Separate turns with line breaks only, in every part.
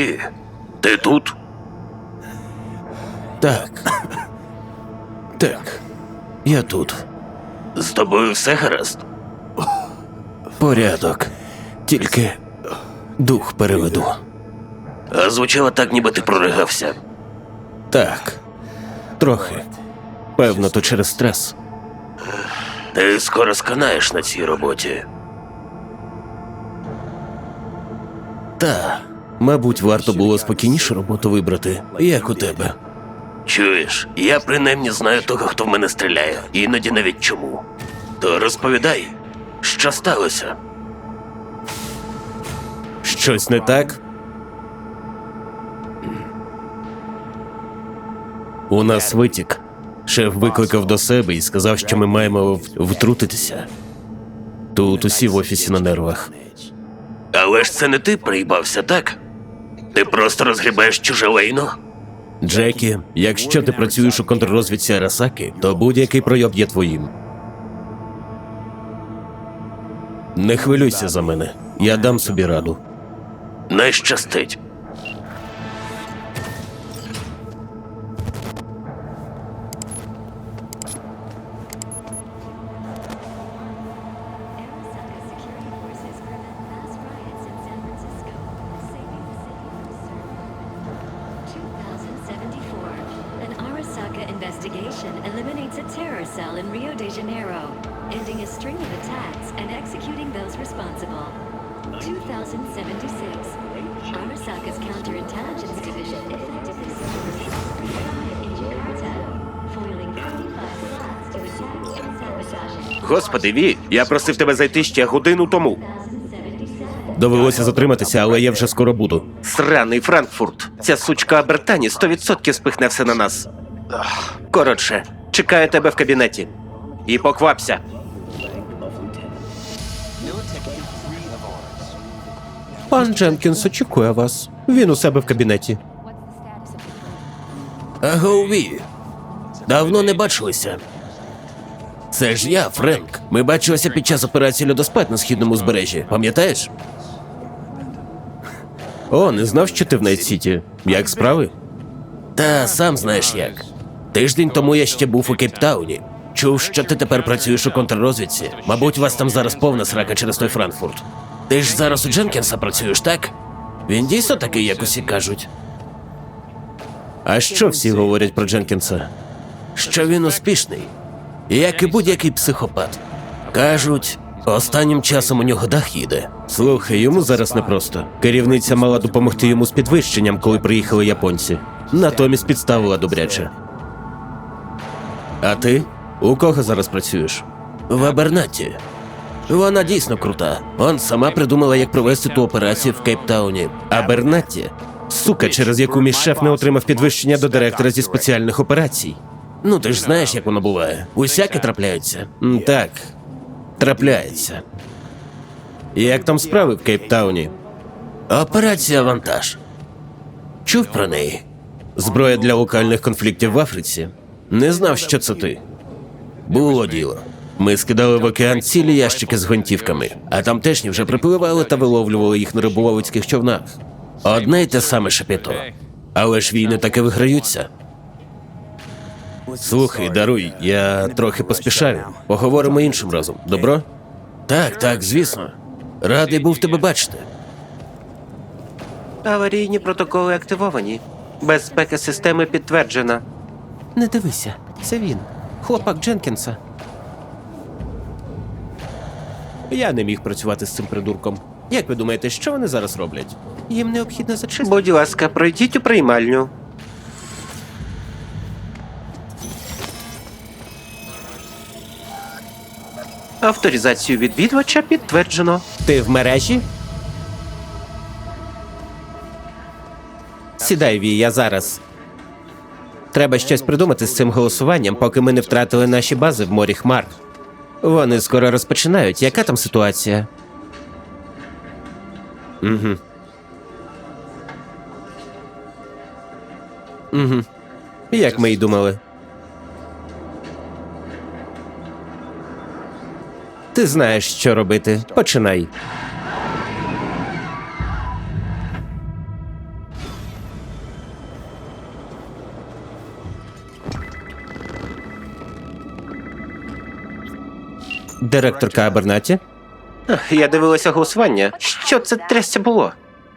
Ві, ти тут?
Так. Так. Я тут.
З тобою все гаразд?
Порядок. Тільки дух переведу.
А звучало так, ніби ти проригався.
Так. Трохи. Певно, то через стрес.
Ти скоро сканаєш на цій роботі.
Та, мабуть, варто було спокійніше роботу вибрати, як у тебе.
Чуєш, я принаймні знаю того, хто в мене стріляє, іноді навіть чому. То розповідай, що сталося?
Щось не так? У нас витік. Шеф викликав до себе і сказав, що ми маємо втрутитися. Тут усі в офісі на нервах.
Але ж це не ти приїбався, так? Ти просто розгрібаєш чуже лайно?
Джекі, якщо ти працюєш у контррозвідці Арасаки, то будь-який пройоб є твоїм. Не хвилюйся за мене. Я дам собі раду.
Не щастить.
Investigation eliminates a terror cell in Rio de Janeiro, ending a string of attacks and executing those responsible. 2076. Arasaka's counterintelligence division effectively suppressed in Jakarta, foiling 45 plots to attack and sabotage.
Господи, Ві, я просив тебе зайти ще годину тому.
Довелося затриматися, але я вже скоро буду.
Сраний Франкфурт. Ця сучка Абертані 100% спихне все на нас. Коротше, чекаю тебе в кабінеті. І поквапся.
Пан Дженкінс очікує вас. Він у себе в кабінеті.
Агові. Давно не бачилися. Це ж я, Френк. Ми бачилися під час операції льодоспад на східному збережжі. Пам'ятаєш?
О, не знав, що ти в Найт-Сіті. Як справи?
Та сам знаєш як. Тиждень тому я ще був у Кейптауні. Чув, що ти тепер працюєш у контррозвідці. Мабуть, у вас там зараз повна срака через той Франкфурт. Ти ж зараз у Дженкінса працюєш, так? Він дійсно такий, як усі кажуть.
А що всі говорять про Дженкінса?
що він успішний, як і будь-який психопат. Кажуть, останнім часом у нього дах їде.
Слухай, йому зараз непросто. Керівниця мала допомогти йому з підвищенням, коли приїхали японці. Натомість підставила добряче. А ти? У кого зараз працюєш?
В Абернаті. Вона дійсно крута. Он сама придумала, як провести ту операцію в Кейптауні.
А Бернатті? Сука, через яку мій шеф не отримав підвищення до директора зі спеціальних операцій.
Ну ти ж знаєш, як воно буває. Усяке трапляється.
М, Так, трапляється. Як там справи в Кейптауні?
Операція вантаж. Чув про неї?
Зброя для локальних конфліктів в Африці? Не знав, що це ти.
Було діло.
Ми скидали в океан цілі ящики з гвинтівками,
А тамтешні вже припливали та виловлювали їх на риболовецьких човнах. Одне й те саме шепіто.
але ж війни таки виграються. Слухай, даруй, я трохи поспішаю. Поговоримо іншим разом. Добро?
Так, так, звісно. Радий був тебе бачити.
Аварійні протоколи активовані. Безпека системи підтверджена.
Не дивися, це він, хлопак Дженкінса. Я не міг працювати з цим придурком. Як ви думаєте, що вони зараз роблять? Їм необхідно зачистити.
Будь ласка, пройдіть у приймальню. Авторизацію відвідувача підтверджено.
Ти в мережі? Сідай, Ві, я зараз. Треба щось придумати з цим голосуванням, поки ми не втратили наші бази в морі хмар. Вони скоро розпочинають. Яка там ситуація? Угу. Угу. Як ми й думали. Ти знаєш, що робити. Починай. Директорка Абернаті?
Я дивилася голосування. Що це трясся було?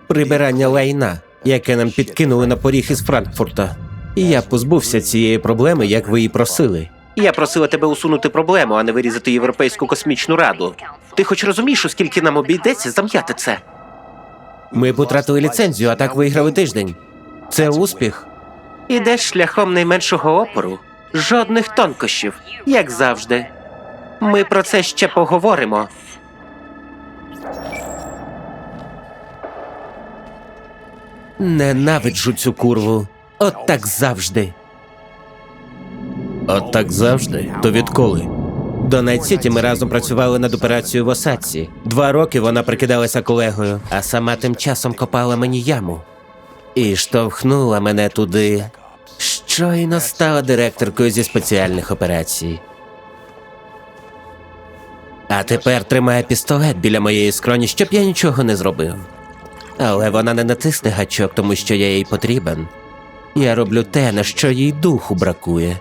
Прибирання лайна, яке нам підкинули на поріг із Франкфурта. І я позбувся цієї проблеми, як ви і просили.
Я просила тебе усунути проблему, а не вирізати Європейську космічну раду. Ти хоч розумієш, скільки нам обійдеться зам'яти це?
Ми потратили ліцензію, а так виграли тиждень. Це успіх.
Ідеш шляхом найменшого опору. Жодних тонкощів, як завжди. Ми про це ще поговоримо.
Ненавиджу цю курву. От так завжди. От так завжди? То відколи? До Найт-Сіті ми разом працювали над операцією в Осадці. Два роки вона прикидалася колегою, а сама тим часом копала мені яму. І штовхнула мене туди. Щойно стала директоркою зі спеціальних операцій. А тепер тримає пістолет біля моєї скроні, щоб я нічого не зробив. Але вона не натисне гачок, тому що я їй потрібен. Я роблю те, на що їй духу бракує.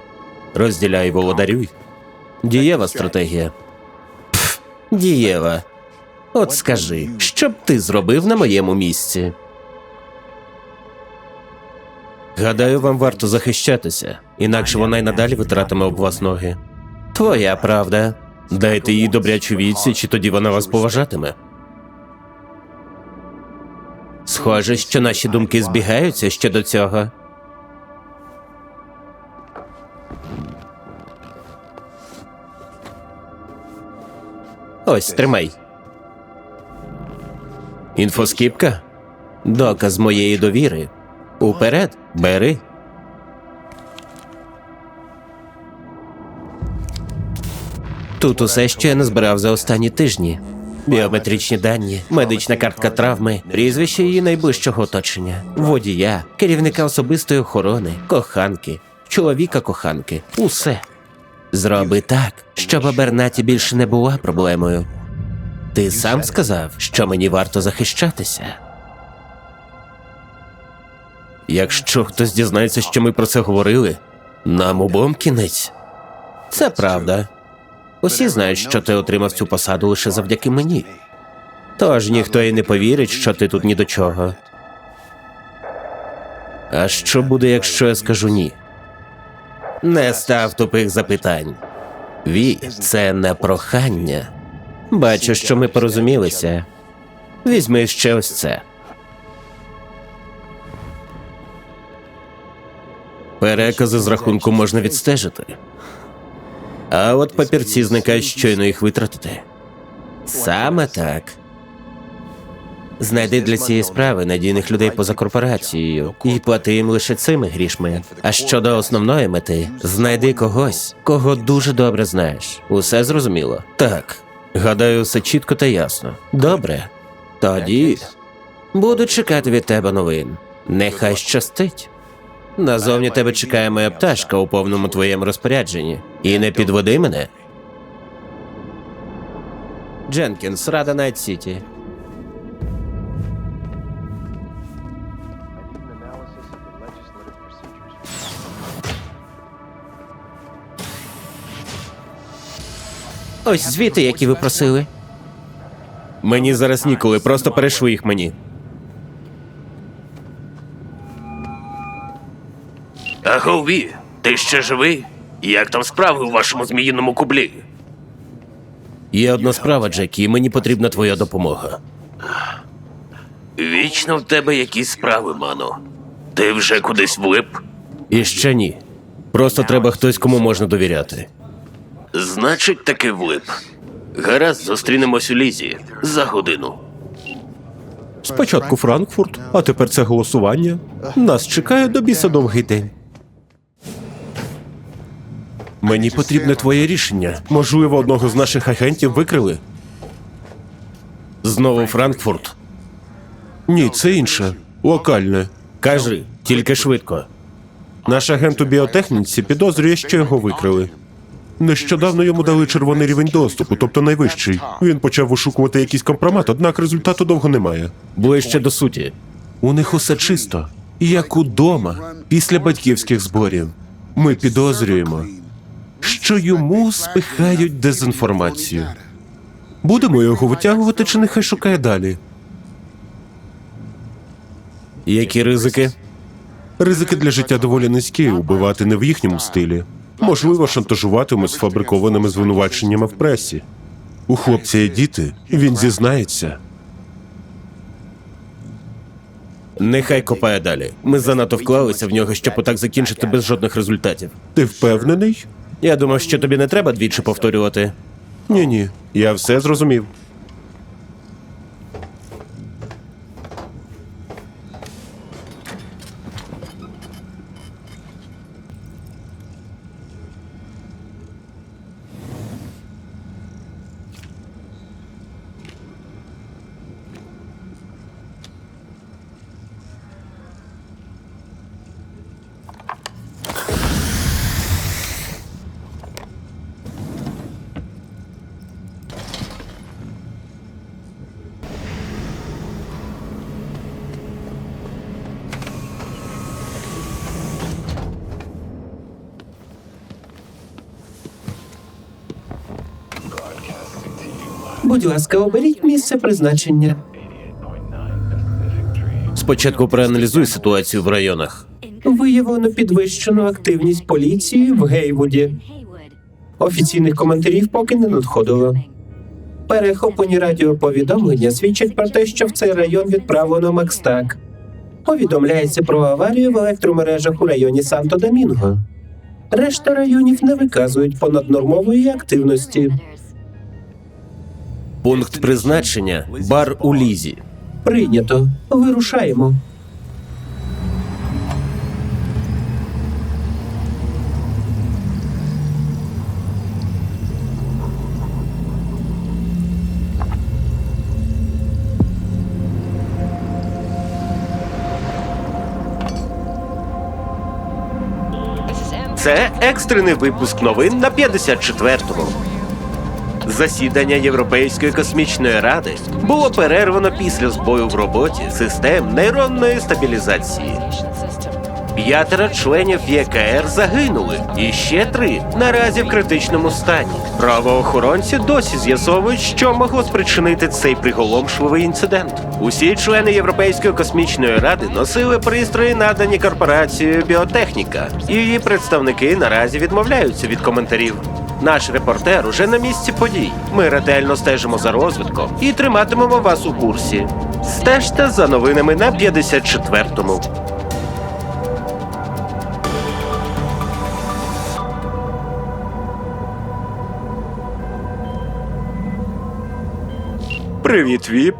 Розділяй володарюй. Дієва стратегія. Пф, дієва. От скажи, що б ти зробив на моєму місці? Гадаю, вам варто захищатися, інакше вона й надалі витратиме об вас ноги. Твоя правда. Дайте їй добрячу відсіч, і тоді вона вас поважатиме. Схоже, що наші думки збігаються щодо цього. Ось тримай. Інфоскіпка? Доказ моєї довіри. Уперед, бери. Тут усе, що я назбирав за останні тижні. Біометричні дані, медична картка травми, прізвище її найближчого оточення, водія, керівника особистої охорони, коханки, чоловіка коханки. Усе. Зроби так, щоб Абернаті більше не була проблемою. Ти сам сказав, що мені варто захищатися. Якщо хтось дізнається, що ми про це говорили, нам обом кінець. Це правда. Усі знають, що ти отримав цю посаду лише завдяки мені. Тож ніхто і не повірить, що ти тут ні до чого. А що буде, якщо я скажу ні? Не став тупих запитань. Ві, це не прохання. Бачу, що ми порозумілися. Візьми ще ось це. Перекази з рахунку можна відстежити. А от папірці зникають щойно їх витратити. Саме так. Знайди для цієї справи надійних людей поза корпорацією і плати їм лише цими грішми. А щодо основної мети, знайди когось, кого дуже добре знаєш. Усе зрозуміло? Так. Гадаю, все чітко та ясно. Добре. Тоді буду чекати від тебе новин. Нехай щастить. Назовні тебе чекає моя пташка у повному твоєму розпорядженні. І не підводи мене. Дженкінс, Рада Найт Сіті. Ось звіти, які ви просили. Мені зараз ніколи, просто перейшли їх мені.
Аго, ти ще живий? Як там справи у вашому зміїному кублі?
Є одна справа, Джекі, і мені потрібна твоя допомога.
Вічно в тебе якісь справи, ману. Ти вже кудись влип?
І ще ні. Просто треба хтось, кому можна довіряти.
Значить, таки влип. Гаразд, зустрінемось у лізі за годину.
Спочатку Франкфурт, а тепер це голосування. Нас чекає до біса довгий день. Мені потрібне твоє рішення. Можливо, одного з наших агентів викрили. Знову Франкфурт. Ні, це інше. Локальне. Кажи, тільки швидко. Наш агент у біотехніці підозрює, що його викрили. Нещодавно йому дали червоний рівень доступу, тобто найвищий. Він почав вишукувати якийсь компромат, однак результату довго немає. Ближче до суті. У них усе чисто, як удома, після батьківських зборів. Ми підозрюємо, що йому спихають дезінформацію.
Будемо його витягувати, чи нехай шукає далі.
Які ризики?
Ризики для життя доволі низькі, убивати не в їхньому стилі. Можливо, шантажуватиме сфабрикованими звинуваченнями в пресі. У хлопця є діти, він зізнається.
Нехай копає далі. Ми занадто вклалися в нього, щоб отак закінчити без жодних результатів.
Ти впевнений?
Я думав, що тобі не треба двічі повторювати.
Ні, ні, я все зрозумів.
Будь ласка, оберіть місце призначення.
Спочатку проаналізуй ситуацію в районах.
Виявлено підвищену активність поліції в Гейвуді. Офіційних коментарів поки не надходило. Перехоплені радіоповідомлення свідчать про те, що в цей район відправлено Макстак. Повідомляється про аварію в електромережах у районі Санто-Домінго. Решта районів не виказують понаднормової активності.
Пункт призначення бар у лізі.
Прийнято. Вирушаємо.
Це екстрений випуск новин на 54-му. Засідання Європейської космічної ради було перервано після збою в роботі систем нейронної стабілізації. П'ятеро членів ЄКР загинули, і ще три наразі в критичному стані. Правоохоронці досі з'ясовують, що могло спричинити цей приголомшливий інцидент. Усі члени Європейської космічної ради носили пристрої, надані корпорацією Біотехніка, і її представники наразі відмовляються від коментарів. Наш репортер уже на місці подій. Ми ретельно стежимо за розвитком і триматимемо вас у курсі. Стежте за новинами на 54-му. Привіт, Віп.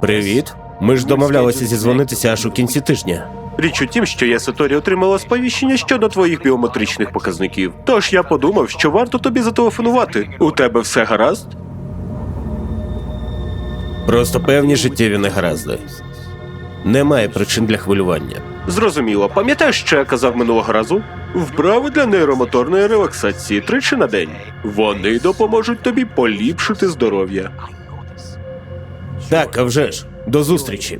Привіт. Ми ж домовлялися зізвонитися аж у кінці тижня.
Річ у тім, що я Саторі отримала сповіщення щодо твоїх біометричних показників. Тож я подумав, що варто тобі зателефонувати. У тебе все гаразд?
Просто певні життєві негаразди. Немає причин для хвилювання.
Зрозуміло, пам'ятаєш, що я казав минулого разу? Вправи для нейромоторної релаксації тричі на день. Вони допоможуть тобі поліпшити здоров'я.
Так, а вже ж. До зустрічі.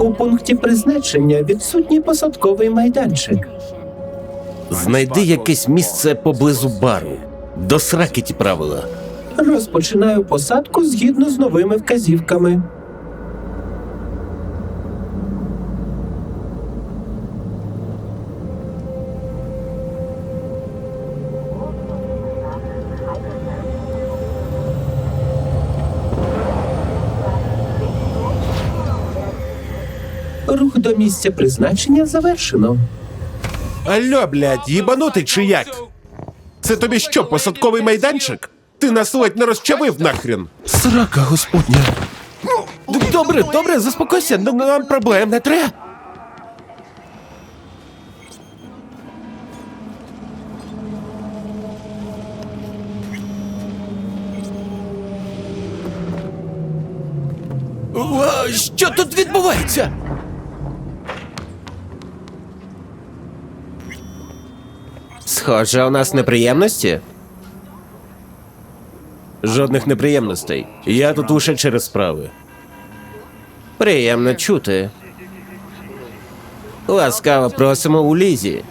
У пункті призначення відсутній посадковий майданчик.
Знайди якесь місце поблизу бару. До сраки ті правила.
Розпочинаю посадку згідно з новими вказівками. місце призначення завершено.
Алло, блядь, їбанути чи як? Це тобі що, посадковий майданчик? Ти нас ледь не розчавив нахрін. Срака, господня.
Добре, добре, заспокойся, ну, нам проблем не треба.
Що тут відбувається?
Схоже, у нас неприємності? Жодних неприємностей. Я тут лише через справи. Приємно чути. Ласкаво просимо у лізі.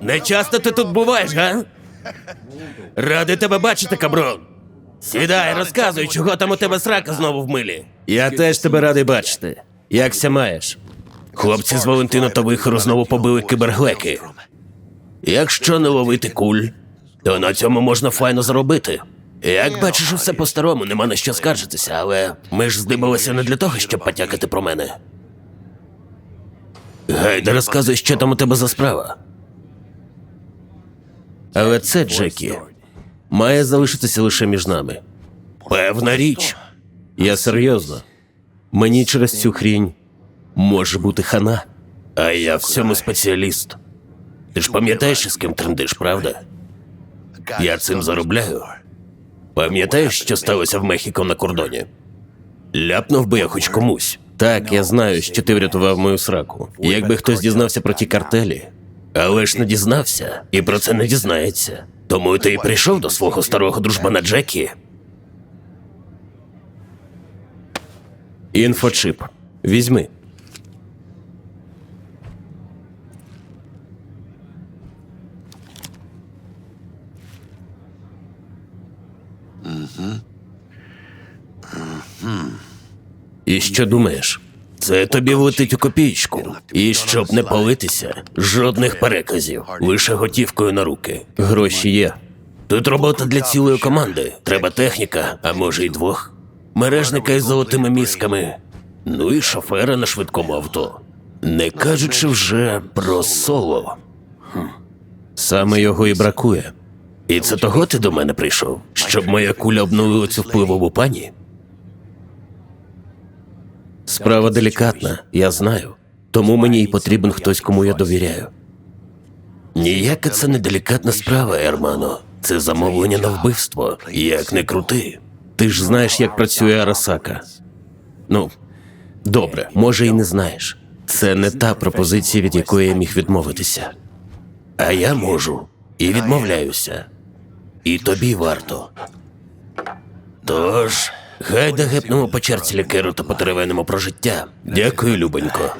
Не часто ти тут буваєш, га? Радий тебе бачити, каброн. Сідай, розказуй, чого там у тебе срака знову в милі.
Я теж тебе радий бачити. Якся маєш?
Хлопці з Валентина та Вихору знову побили киберглеки. Якщо не ловити куль, то на цьому можна файно заробити. Як бачиш, усе по-старому, нема на що скаржитися, але ми ж здибалися не для того, щоб потякати про мене. Гайда, розказуй, що там у тебе за справа.
Але це, Джекі, має залишитися лише між нами.
Певна річ.
Я серйозно. Мені через цю хрінь може бути хана.
А я в цьому спеціаліст. Ти ж пам'ятаєш, з ким трендиш, правда? Я цим заробляю. Пам'ятаєш, що сталося в Мехіко на кордоні? Ляпнув би я хоч комусь.
Так, я знаю, що ти врятував мою сраку. Якби хтось дізнався про ті картелі,
Але ж не дізнався, і про це не дізнається. Тому ти і прийшов до свого старого дружбана Джекі.
Інфочип. Візьми.
І що думаєш? Це тобі влетить у копійку. І щоб не палитися, жодних переказів, лише готівкою на руки.
Гроші є.
Тут робота для цілої команди. Треба техніка, а може й двох. Мережника із золотими мізками. Ну і шофера на швидкому авто. Не кажучи вже про соло.
Саме його і бракує.
І це того ти до мене прийшов, щоб моя куля обнулила цю впливову пані?
Справа делікатна, я знаю. Тому мені й потрібен хтось, кому я довіряю.
Ніяка це не делікатна справа, Ермано. Це замовлення на вбивство. Як не крути.
Ти ж знаєш, як працює Арасака. Ну, добре, може, і не знаєш. Це не та пропозиція, від якої я міг відмовитися.
А я можу. І відмовляюся. І тобі варто. Тож, гайда гепнемо по черці лікеру та потеревенемо про життя. Дякую, Любонько.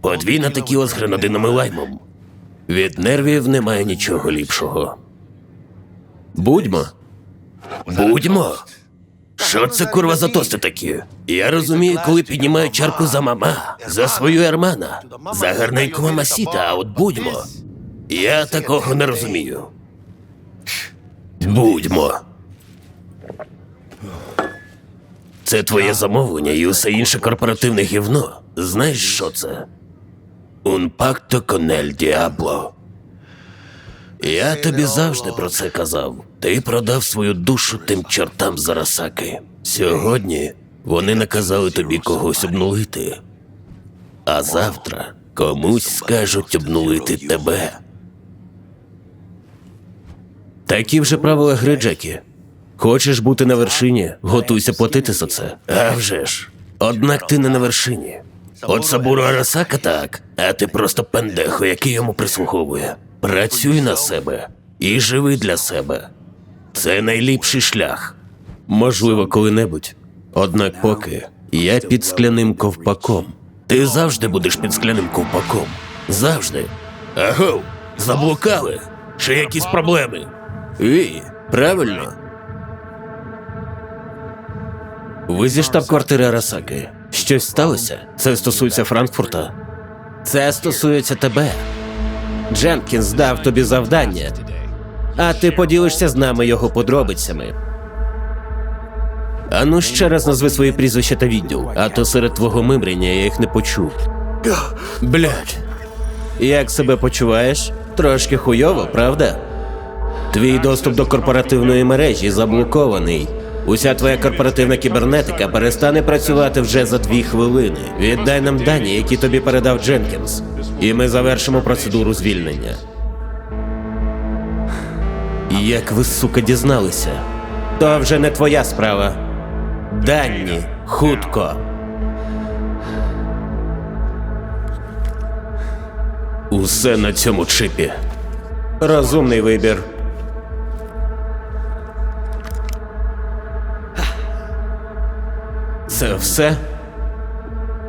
Подвійна текіла з гренадином і лаймом. Від нервів немає нічого ліпшого.
Будьмо.
Будьмо. Що це курва за тости такі? Я розумію, коли піднімаю чарку за мама, за свою ермана, за гарненьку мамасіта, а от будьмо. Я такого не розумію. Будьмо. Це твоє замовлення і усе інше корпоративне гівно. Знаєш, що це? Un pacto con el diablo. Я тобі завжди про це казав. Ти продав свою душу тим чортам з Арасаки. Сьогодні вони наказали тобі когось обнулити. А завтра комусь скажуть обнулити тебе.
Такі вже правила гри, Джекі. Хочеш бути на вершині, готуйся платити за це.
А вже ж. Однак ти не на вершині. От Сабуру Арасака так, а ти просто пендехо, який йому прислуговує. Працюй на себе і живи для себе. Це найліпший шлях.
Можливо, коли-небудь. Однак поки я під скляним ковпаком.
Ти завжди будеш під скляним ковпаком. Завжди. Агов, заблукали. Чи якісь проблеми?
І, правильно. Ви зі штаб-квартири Арасаки. Щось сталося? Це стосується Франкфурта. Це стосується тебе. Дженкінс дав тобі завдання, а ти поділишся з нами його подробицями. Ану ще раз назви свої прізвища та відділ, а то серед твого мимрення я їх не почув. Блядь. Як себе почуваєш? Трошки хуйово, правда? Твій доступ до корпоративної мережі заблокований. Уся твоя корпоративна кібернетика перестане працювати вже за дві хвилини. Віддай нам дані, які тобі передав Дженкінс, і ми завершимо процедуру звільнення.
Як ви, сука, дізналися? То вже не твоя справа. Дані, хутко.
Усе на цьому чипі.
Розумний вибір. Це все?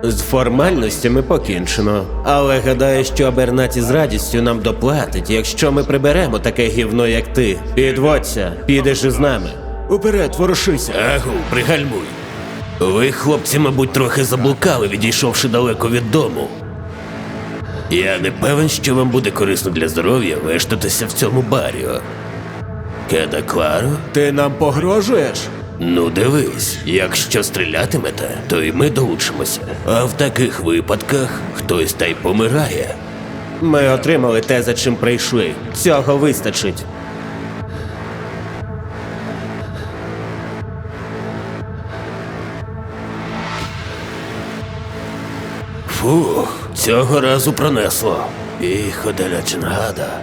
З формальностями покінчено. Але гадаю, що Абернаті з радістю нам доплатить, якщо ми приберемо таке гівно, як ти. Підводься, підеш із нами. Уперед, ворушися.
Агу, пригальмуй. Ви, хлопці, мабуть, трохи заблукали, відійшовши далеко від дому. Я не певен, що вам буде корисно для здоров'я вештатися в цьому барі. Кеда Кларо?
Ти нам погрожуєш?
Ну дивись, якщо стрілятимете, то і ми долучимося. А в таких випадках хтось та й помирає.
Ми отримали те, за чим прийшли. Цього вистачить.
Фух, цього разу пронесло. І ходеля Чингада.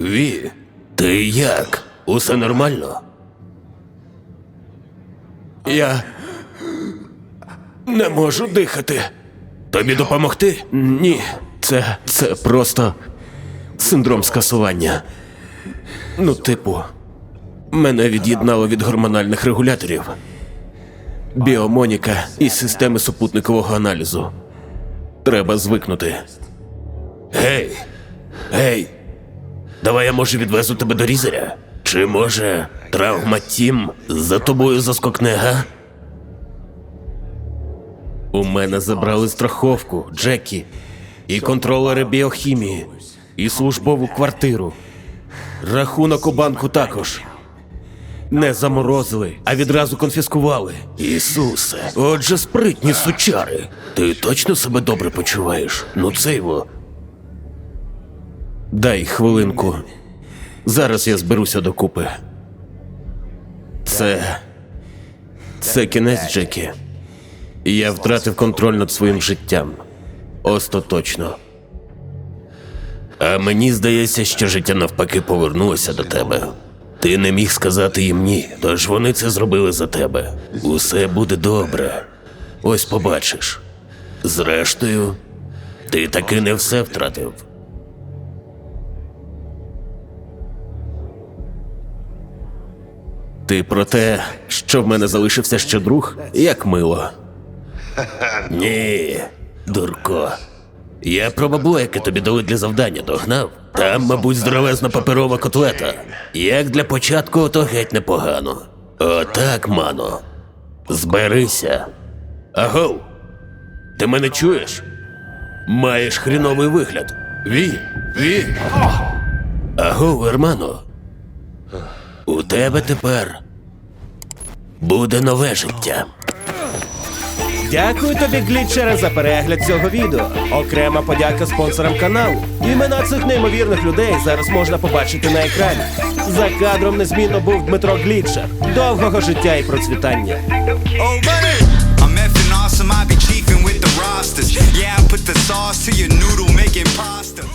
Ві, ти як? Усе нормально?
Я не можу дихати.
Тобі допомогти?
Ні, це. це просто синдром скасування. Ну, типу, мене від'єднало від гормональних регуляторів, біомоніка і системи супутникового аналізу. Треба звикнути.
Гей! Гей! Давай я може відвезу тебе до різеря? Чи може травма Тім за тобою заскокне, га?
У мене забрали страховку, Джекі, і контролери біохімії, і службову квартиру. Рахунок у банку також. Не заморозили, а відразу конфіскували.
Ісусе, отже, спритні сучари. Ти точно себе добре почуваєш? Ну це його.
Дай хвилинку. Зараз я зберуся докупи. Це. Це кінець, Джекі. Я втратив контроль над своїм життям. Остаточно.
А мені здається, що життя навпаки повернулося до тебе. Ти не міг сказати їм ні, тож вони це зробили за тебе. Усе буде добре. Ось побачиш. Зрештою, ти таки не все втратив.
Ти про те, що в мене залишився ще друг, як мило.
Ні, дурко. Я про бабло, яке тобі дали для завдання, догнав. Там, мабуть, здоровезна паперова котлета. Як для початку, то геть непогано. Отак, мано. Зберися. Агов. Ти мене чуєш? Маєш хріновий вигляд. Ві, ві. Агов, Ермано. У тебе тепер буде нове життя.
Дякую тобі, глітчере, за перегляд цього відео. Окрема подяка спонсорам каналу. Імена цих неймовірних людей зараз можна побачити на екрані. За кадром незмінно був Дмитро Глітчер. Довгого життя і процвітання.
With the rosters. Yeah, I put the sauce to your noodle, making pasta.